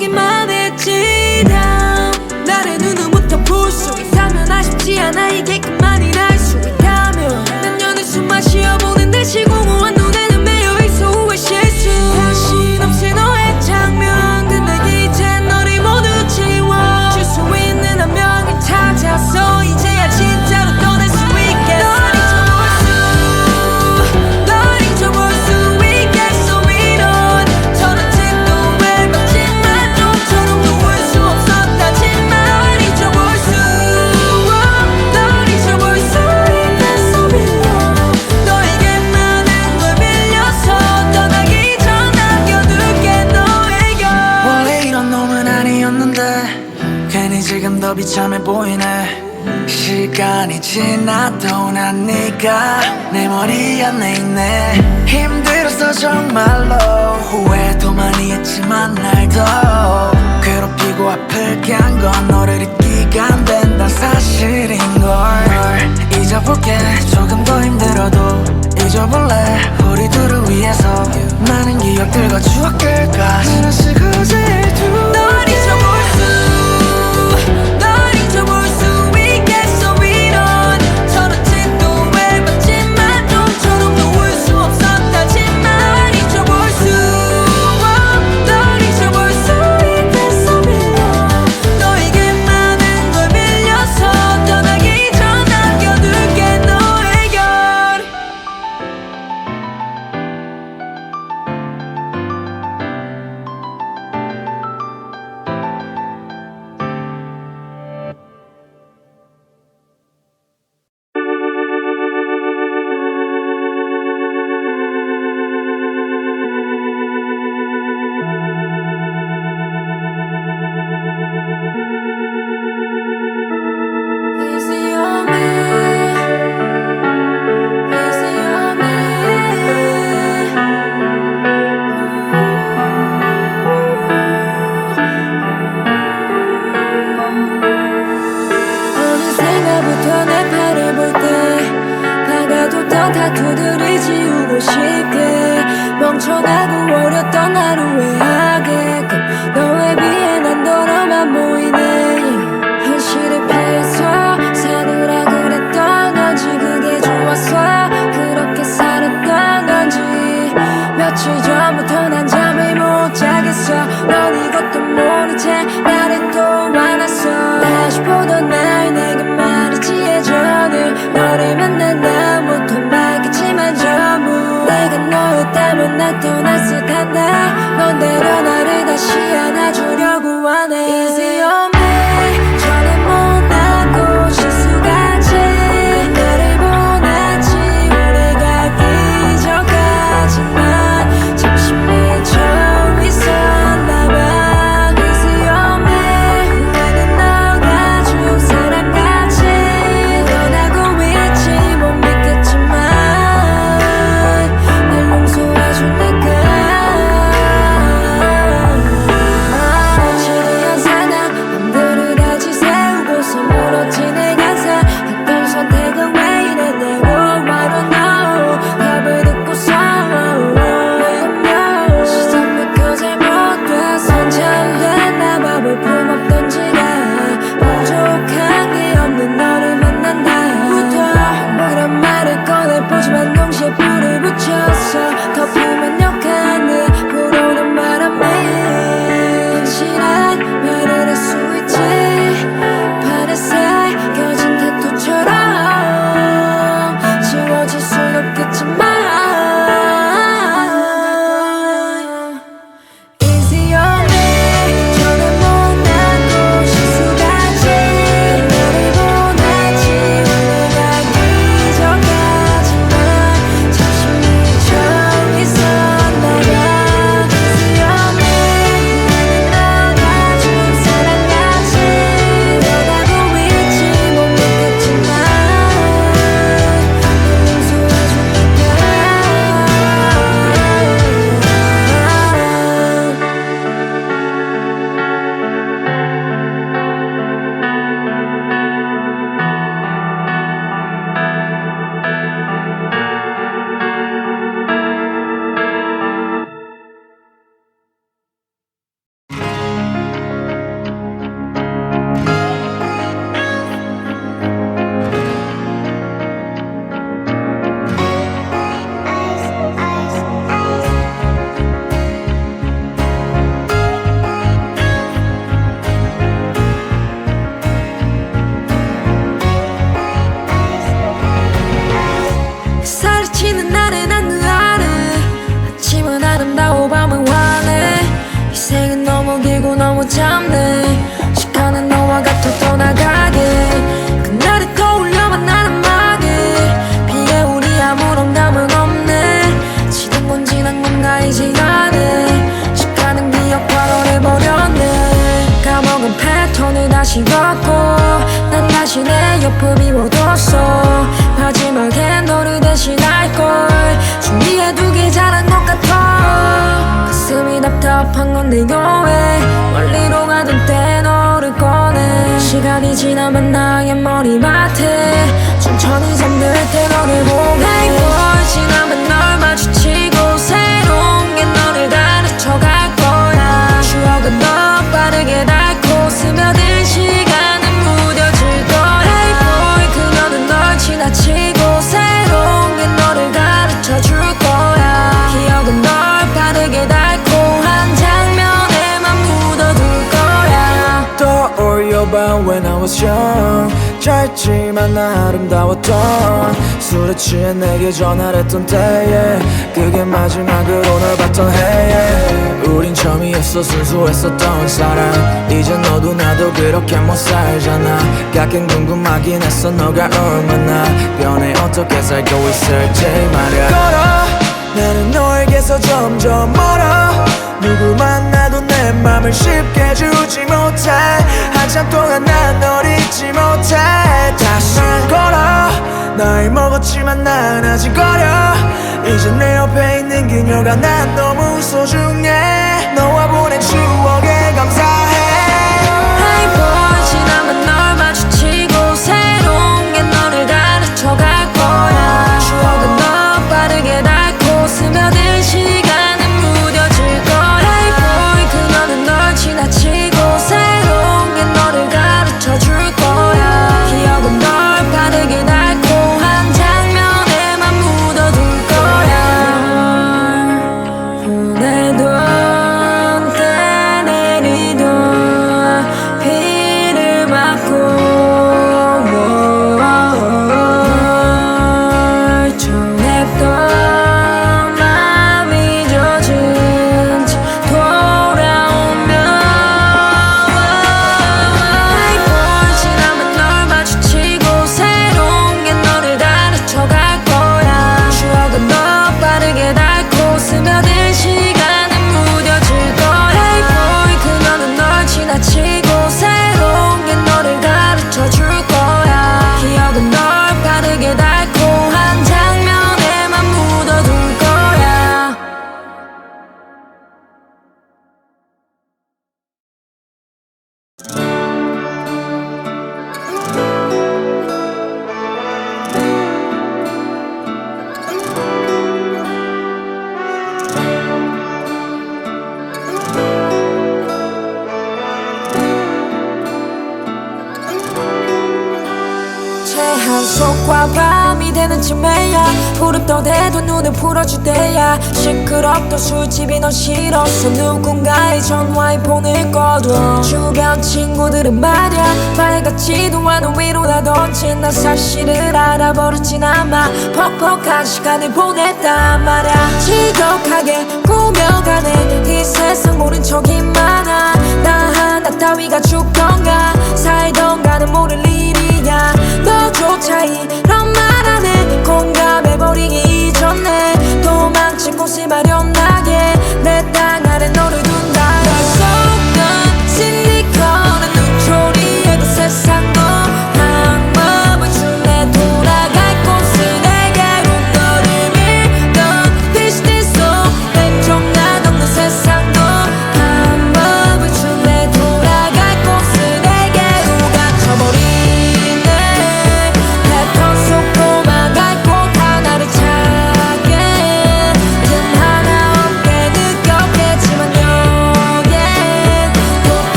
보기만 했지 다. 나를 눈으로부터 볼 수 있다면 아쉽지 않아. 이게 그만이 날수 있다면. 난 여느 숨 마시어보는 대시고 비참해 보이네. 시간이 지나도 난 네가 내 머리 안에 있네. 힘들어서 정말로 후회도 많이 했지만 날더 괴롭히고 아플게 한 건 너를 잊기가 안 된다 사실인걸. 잊어볼게. 조금 더 힘들어도 잊어볼래. 우리 둘을 위해서 많은 기억들과 추억들과 하나씩 거제해두 걷고 난 다시 내 옆을 비워뒀어. 마지막에 너를 대신할 걸. 준비해두길 잘한 것 같아. 가슴이 답답한 건 내가 왜 멀리로 가던 때 너를 꺼내. 시간이 지나면 나의 머리맡에 천천히 잠들 때 너를 보게 when I was young. 짧지만 나 아름다웠던 술에 취해 내게 전화를 했던 때에 그게 마지막으로 널 봤던 해에 우린 처음이었어 순수했었던 사랑. 이제 너도 나도 그렇게 못 살잖아. 가끔 궁금하긴 했어 너가 얼마나 변해 어떻게 살고 있을지 말야 걸어. 나는 너에게서 점점 멀어. 누구 만나도 내 맘을 쉽게 주지 못해. 한참 동안 난 널 잊지 못해. 다시 걸어. 나이 먹었지만 난 아직 어려. 이제 내 옆에 있는 그녀가 난 너무 소중해 쯤에야 푸른 떠대도 눈을 풀어줄 때야. 시끄럽던 술집이 넌 싫어서 누군가의 전화에 폰을 꺼둬. 주변 친구들은 말야. 밝았지도 않은 위로나 던진 난 사실을 알아버렸진 않아 퍽퍽한 시간을 보냈단 말야. 지독하게 꾸며가네. 이 세상 모른 척이 많아. 나 하나 따위가 죽던가. 살던가는 모를 일이야. 너조차 이런 말 안 해 공감해버리기 이전에 도망칠 곳이 마련하게 내 땅 아래 너를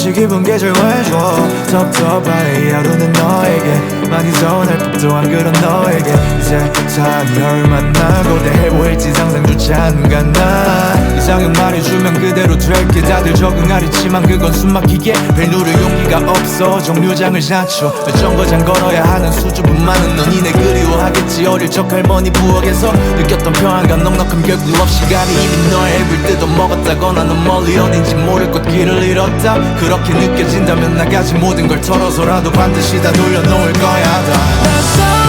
위치 기분 계절해줘. 이 하루는 너에게. 많이 서운할 법도 안 그런 너에게. 이 세상이 널 만나고 내 해보일지 상상조차 안 가나 이상형 말해주면 그대로 될게. 다들 적응하려지만 그건 숨막히게. 벨 누를 용기가 없어. 정류장을 자초 몇 정거장 걸어야 하는 수줍음 많은 넌 이내 그리워하겠지. 어릴 적 할머니 부엌에서 느꼈던 평안과 넉넉함 결국 없이 가니 이미 너의 앱을 뜯어 먹었다거나 넌 멀리 어딘지 모를 곳 길을 잃었다. 그렇게 느껴진다면 나가지 모든 걸 털어서라도 반드시 다 돌려놓을 거야. 다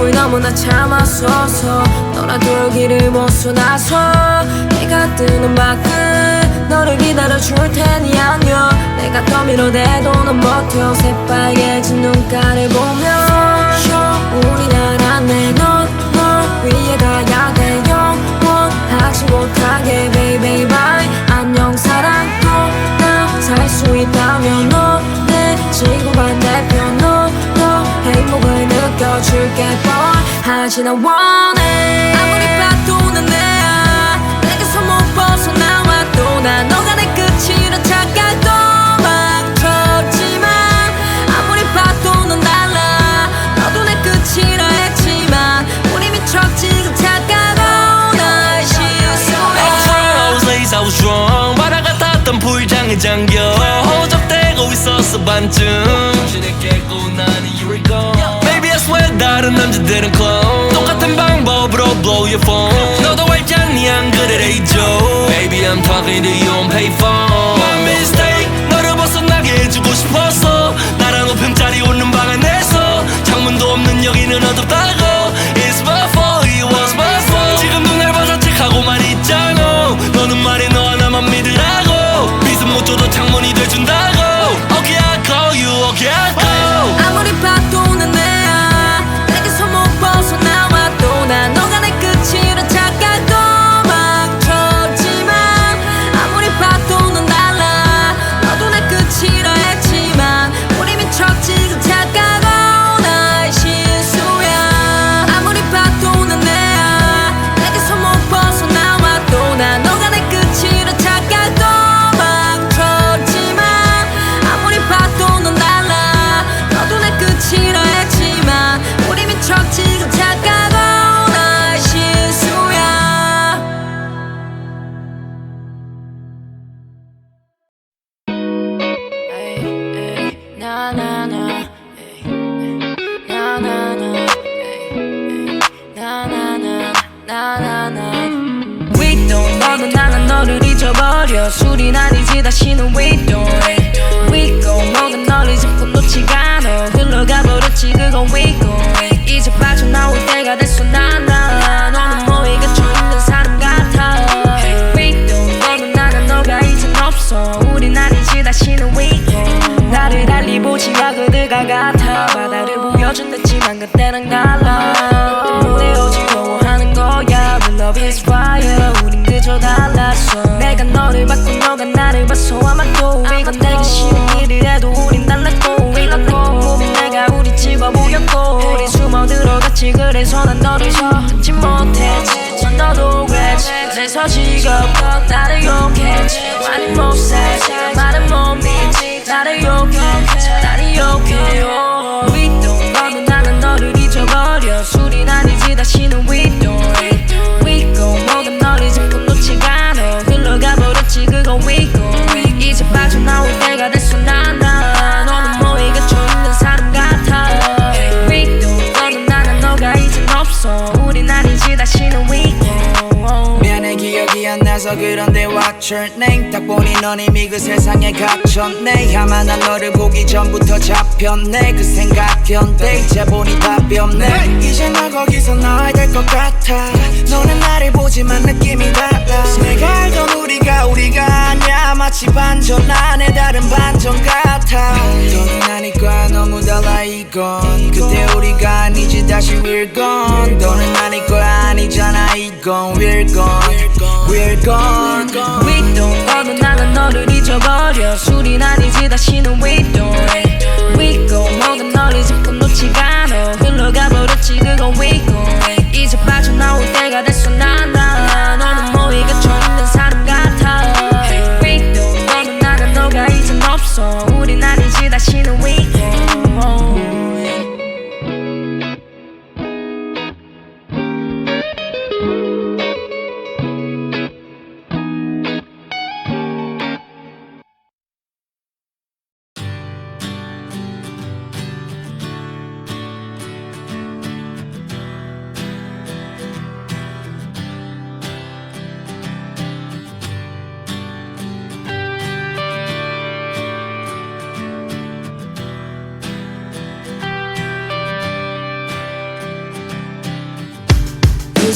숨을 너무나 참았어서 못 쏟아서 네가 뜨는 밖을 너를 기다려줄 테니 안녕 내가 더 밀어대도 넌 버텨 새빨개진 눈가를 쉬어 우린 하지 나 원해. 아무리 봐도 난 내야 내게서 못 벗어나와도 난 너가 내 끝이라 착각도 막혔지만 아무리 봐도 넌 달라. 너도 내 끝이라 했지만 우리 미쳐 지금 착각하고 날 실수해 I was lazy, I was wrong. 바다 같았던 풀장에 잠겨 허접대고 있었어 반쯤. 정신을 깨고 나는 you were gone 다른 남자들은 clone 똑같은 방법으로 blow your phone. 너도 알지 않니 안 그래 레이저 Baby I'm talking to you on payphone. My mistake 너를 벗어나게 해주고 싶었어 나랑 높음자리 오는 방 안에서. 창문도 없는 여기는 어둡다고 그때랑 달라. 또 무대 어지러워하는 거야. We love It's fire. 우린 그저 달랐어. 내가 너를 봤고 너가 나를 봤어. 아마도 이건 내가 싫은 일을 해도 우린 달랐고. 이건 내 꿈이 내가 우리 집어 보였고. 우리 숨어 들어갔지 그래서 난 너를 잊지 못했지 너도 그랬지. 그래서 지금 나를 욕했지. 많이 못 살지. 말은 못 믿지. 나를 욕했지 나를 욕해 oh. 넌 이미 그 세상에 갇혔네. 난 너를 보기 전부터 잡혔네. 그 생각이었는데 이제 보니 답이 없네. 이제 나 거기서 나야 될 것 같아. 너는 나를 보지만 느낌이 달라. 내가 알던 우리가 우리가 아니야. 마치 반전 안에 다른 반전 같아. 너는 아니까 너무 달라 이건. 그때 우리가 아니지 다시 we're gone. 너는 아닐 거야 아니잖아 이건. We're gone. We're gone 너를 잊어버려 술이 아니지 다시는 we don't. We go 뭐가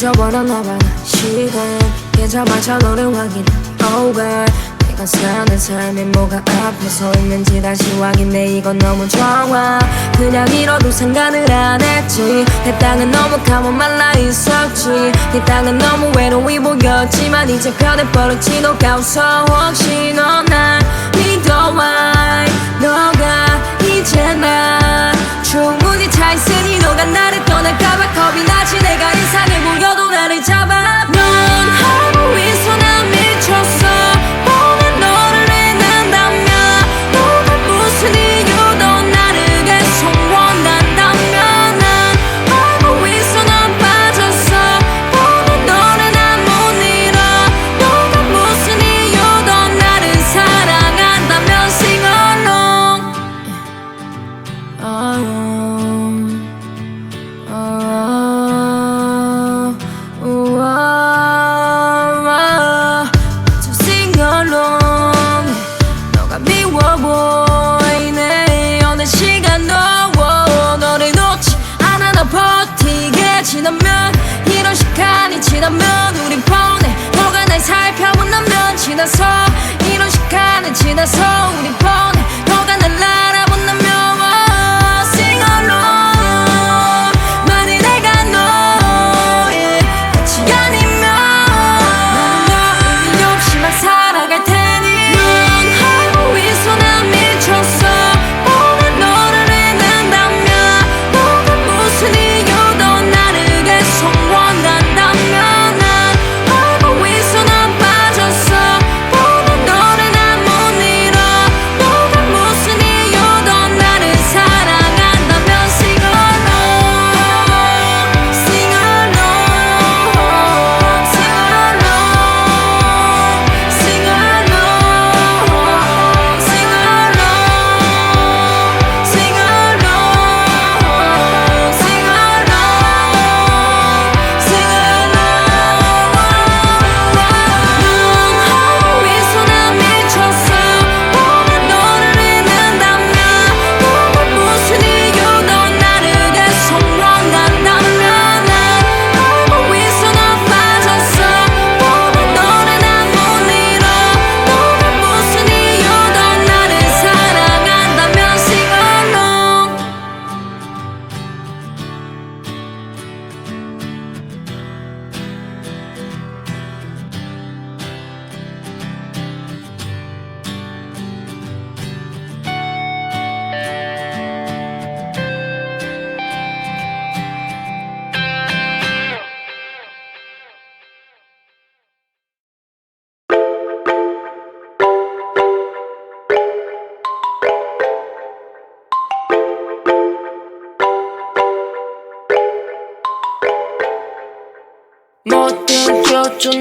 잊어버렸나봐 시간. 계좌마저 너를 확인. Oh God. 내가 사는 삶이 뭐가 앞에 서 있는지 다시 확인해. 이건 너무 좋아. 그냥 잃어도 상관을 안 했지. 내 땅은 너무 가만 말라 있었지. 네 땅은 너무 외로워 보였지만 이제 변해버렸지. 너가 웃어 혹시 넌날 믿어와 버티게 지나면 이런 시간이 지나면 우린 뻔해. 너가 날 살펴본다면 지나서 이런 시간은 지나서 우린 뻔해.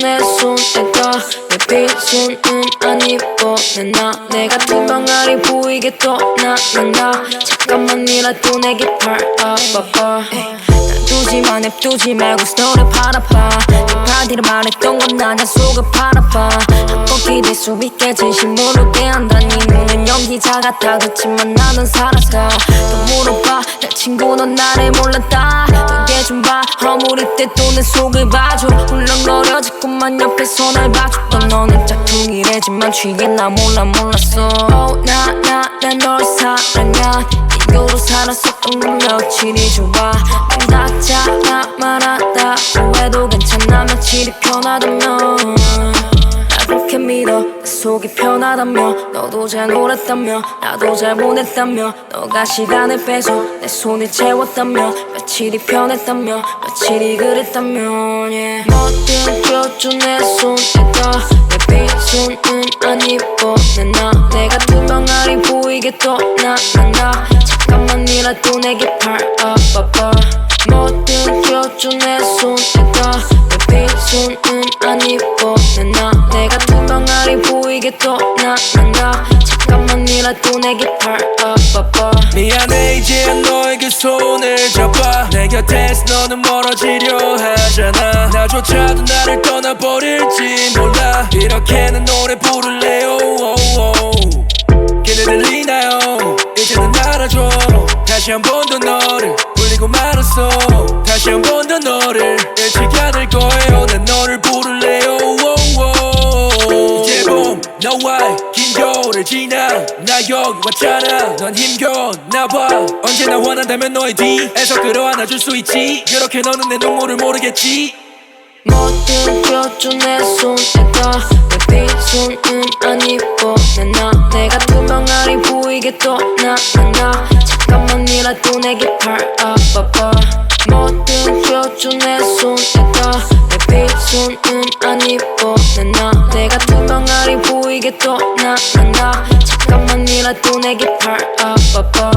내 손에다 내 빈손은 안 입어. 내나 내가 투명하게 보이게 떠나는다 잠깐만이라도 내게 팔아봐봐 냅두지마 냅두지 말고 너를 바라봐. 내 바디를 말했던 건 나냐 속을 바라봐. 한껏 기댈 수 있게 진심 모르게 한다 네 눈은 연기자 같아 그렇지만 나는 살았어 또 물어봐. 내 친구는 나를 몰랐다. 너게 좀봐. 허물일 때또내 속을 봐줘. 훌렁거려 자꾸만 옆에서 날 봐줬던 너는 짝퉁이래지만 취긴 나 몰라 몰랐어. oh, 나나난널 사랑해 이유로 살았었던 건 며칠이 좋아 난 닥자 말하다고 해도 괜찮아 며칠이 편하다면. 나 그렇게 믿어 내 속이 편하다며 너도 잘 놀았다며 나도 잘 보냈다며 너가 시간을 빼서 내 손을 채웠다며 며칠이 편했다며 며칠이 그랬다면 yeah. 뭐든 껴줘 내 손에다 내 빈손은 안 입어 내나 내가 투명하게 보이게 떠나난다 잠깐만이라도 내게 팔아봐봐 뭐든 껴줘 내 손에다 내 빈손은 안 입어 내나 내가 투명하게 보이게 떠나난다. 잠깐만이라도 내게 팔아봐봐. 미안해 이제 너에게 손을 잡아. 내 곁에서 너는 멀어지려 하잖아. 나조차도 나를 떠나버릴지 몰라. 이렇게는 노래 부를래요 걔네 들리나요? 이제는 알아줘. 다시 한 번 더 너를 울리고 말았어. 다시 한번 날 지나. 나 여기 왔잖아. 넌 힘겨워 나봐. 언제나 원한다면 너의 뒤에서 끌어안아줄 수 있지. 그렇게 너는 내 눈물을 모르겠지. 못 들여줘 내 손에다. 내네 손은 안 입어. 내나. 내가 투명하리 보이게 또나나 잠깐만이라도 내게 팔아봐봐. 못 들여줘 내 손에다. 손은 안 입고 나나. 내가 뜨방아리 보이게 또 나나나 잠깐만이라도 내게 팔아 봐봐.